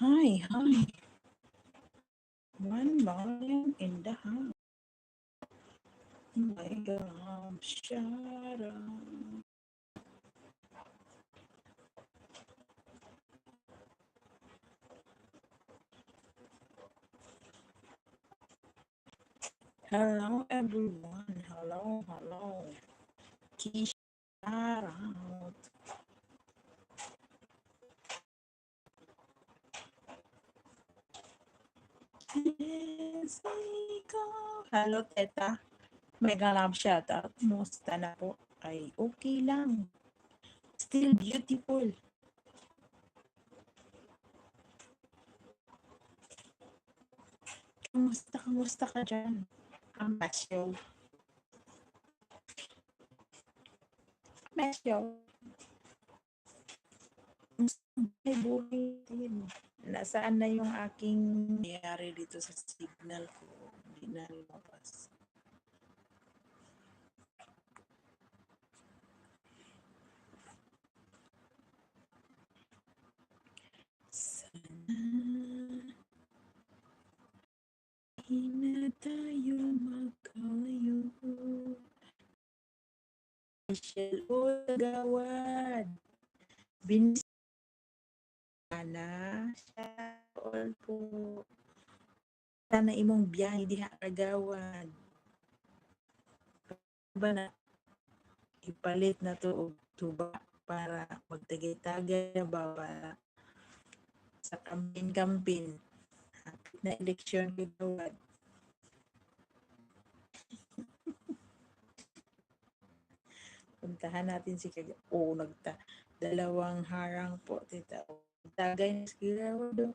Hi, hi. One million in the house. My God, shut up. Hello, everyone. Hello, hello. Keisha, Yes, we go. Hello, Teta. Mega love shout out. Musta na po? Ay, okay lang. Still beautiful. Kamusta, kamusta ka dyan? Ang Masyo. Masyo. May buhay din. Nasaan na yung aking nangyari dito sa signal ko? Hindi na lumabas. Sana hindi na tayo magkalayo. Michelle o gawad. Binis na siya all po. Sana imong biyahe diha kagawad. Ba na ipalit na to og tuba para magtagay-tagay ba para sa kampin-kampin. Hapit na eleksyon kagawad. Puntahan natin si Kagawad. Oo, nagta dalawang harang po, tita. Tagay na si Kagawad. oh.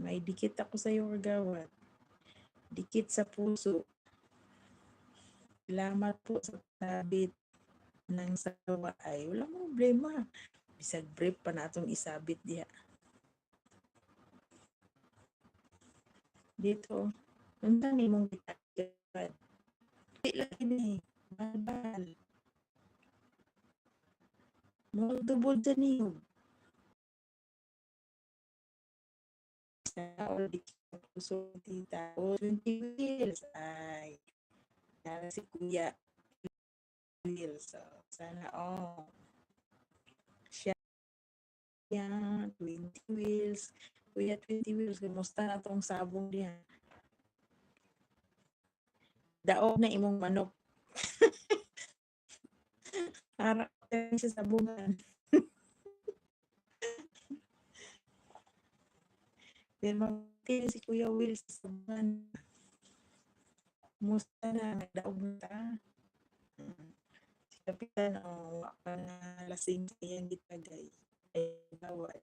May dikit ako sa iyo, Kagawad. Dikit sa puso. Salamat po sa sabit ng sawa ay wala problema. Bisag brief pa na itong isabit diha. Dito, nanda ni mong bitagad. Di lagi ni, balbal. Ulit sa puso tita. O, 20 wheels. Ay, nara si kuya. Wheels. So, sana, oh. Siya, 20 wheels. Kuya, 20 wheels. Kumusta na tong sabong diha? Daog na imong manok. Harap tayo sa sabungan. Then magtin si Kuya Will sa sabungan. Musta na, nagdaog na ta. Si Kapitan, oh, wa pa na lasing sa iyang gitagay. Ay, bawal.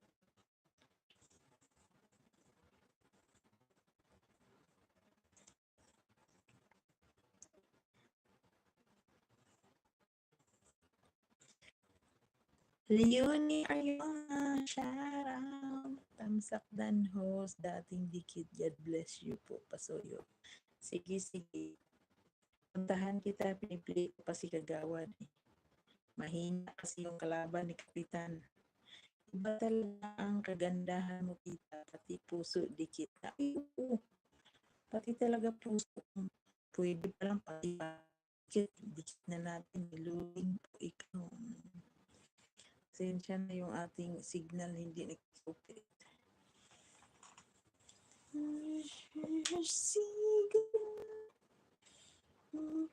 Leonie Ayala, shout out. Tamsak dan host, dating dikit. God bless you po, pasuyo. Sige, sige. Puntahan kita, pinipili ko pa si Kagawad. eh. Mahina kasi yung kalaban ni Kapitan. Iba talaga ang kagandahan mo, kita. Pati puso, dikit. Ay, oo. Pati talaga puso. Pwede pa lang pati dikit. Dikit na natin. Niluling po ikaw. Pasensya na yung ating signal hindi nag-operate. Signal.